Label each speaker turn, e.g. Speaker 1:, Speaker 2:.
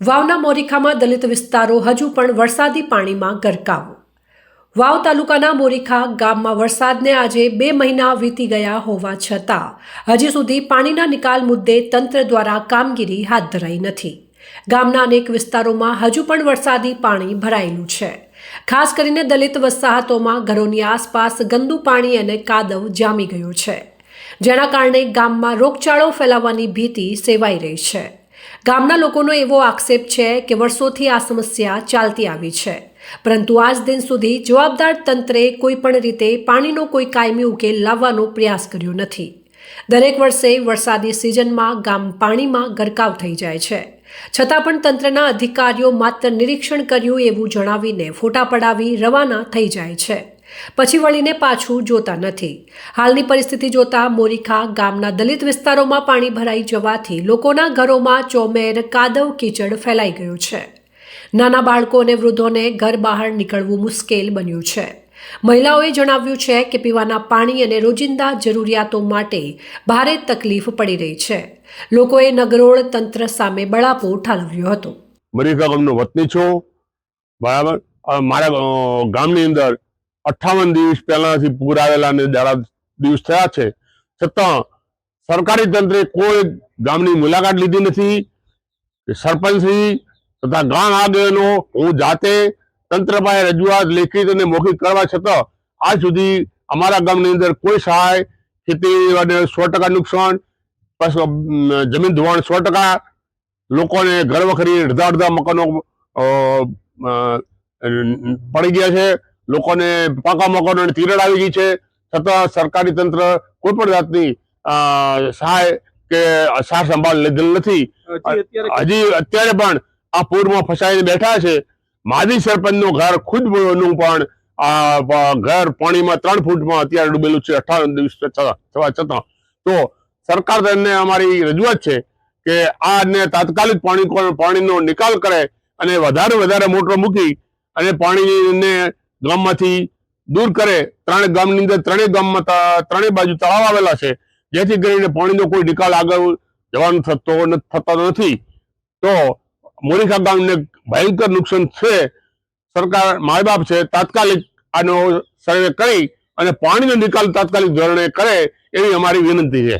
Speaker 1: વાવના મોરીખામાં દલિત વિસ્તારો હજુ પણ વરસાદી પાણીમાં ગરકાવ. વાવ તાલુકાના મોરીખા ગામમાં વરસાદને આજે બે મહિના વીતી ગયા હોવા છતાં, હજી સુધી પાણીના નિકાલ મુદ્દે તંત્ર દ્વારા કામગીરી હાથ ધરાઈ નથી. ગામના અનેક વિસ્તારોમાં હજુ પણ વરસાદી પાણી ભરાયેલું છે. ખાસ કરીને દલિત વસાહતોમાં ઘરોની આસપાસ ગંદુ પાણી અને કાદવ જામી ગયો છે. જેના કારણે ગામમાં રોગચાળો ફેલાવવાની ભીતિ સેવાઈ રહી છે. ગામના લોકોનો એવો આક્ષેપ છે કે વર્ષોથી આ સમસ્યા ચાલતી આવી છે. પરંતુ આજ દિન સુધી જવાબદાર તંત્રે કોઈ પણ રીતે પાણીનો કોઈ કાયમી ઉકેલ લાવવાનો પ્રયાસ કર્યો નથી. દરેક વર્ષે વરસાદી સિઝનમાં ગામ પાણીમાં ગરકાવ થઈ જાય છે. છતાં પણ તંત્રના અધિકારીઓ માત્ર નિરીક્ષણ કર્યું એવું જણાવીને ફોટા પડાવી રવાના થઈ જાય છે. પછી વળીને પાછું જોતા નથી. હાલની પરિસ્થિતિ જોતા મોરીખા ગામના દલિત વિસ્તારોમાં પાણી ભરાઈ જવાથી લોકોના ઘરોમાં ચોમેર, કાદવ, કીચડ ફેલાઈ ગયું છે. નાના બાળકો અને વૃદ્ધોને ઘર બહાર નીકળવું મુશ્કેલ બન્યું છે. મહિલાઓએ જણાવ્યું છે કે પીવાના પાણી અને રોજિંદા જરૂરિયાતો માટે ભારે તકલીફ પડી રહી છે. લોકોએ નગરોળ તંત્ર સામે બળાપો ઠાલવ્યો હતો.
Speaker 2: મરીખા ગામનો વતની છું. બરાબર? મારા ગામની અંદર અઠ્ઠાવન દિવસ પહેલાથી પૂર આવેલા અને દાડા દિવસ થયા છે. છતાં સરકારી તંત્રે કોઈ ગામની મુલાકાત લીધી નથી. સરપંચશ્રી તથા ગામ આગેવાનો, હું જાતે તંત્ર પાસે રજૂઆત લેખિત અને મૌખિક કરવા છતાં આજ સુધી અમારા ગામની અંદર કોઈ સહાય ખેતી સો ટકા નુકસાન જમીન ધોવાણ સો ટકા લોકોને ઘર વખરી અડધા અડધા મકાનો પડી ગયા છે. લોકોને પાકા મકાનોને તિરડ આવી ગઈ છે. છતાં સરકારી તંત્ર કોઈ પણ જાતની સહાય કે સાર સંભાળ લીધેલ નથી.
Speaker 3: હજી અત્યારે
Speaker 2: પણ આ પૂરમાં ફસાઈને બેઠા છે. માજી સરપંચનું ઘર ખુદનું પણ આ ઘર પાણીમાં ત્રણ ફૂટમાં અત્યારે ડૂબેલું છે અઠાવન દિવસ થવા છતાં. તો સરકાર તેમને અમારી રજૂઆત છે કે આને તાત્કાલિક પાણી પાણીનો નિકાલ કરે અને વધારે વધારે મોટર મૂકી અને પાણીને ગામમાંથી દૂર કરે ત્રણે ગામની અંદર ત્રણેય ગામમાં ત્રણેય બાજુ તળાવ આવેલા છે. જેથી કરીને પાણીનો કોઈ નિકાલ આગળ જવાનું થતો થતો નથી. તો મોરીખા ગામને ભયંકર નુકસાન છે. સરકાર માય બાપ છે, તાત્કાલિક આનો સર્વે કરી અને પાણીનો નિકાલ તાત્કાલિક ધોરણે કરે એવી અમારી વિનંતી છે.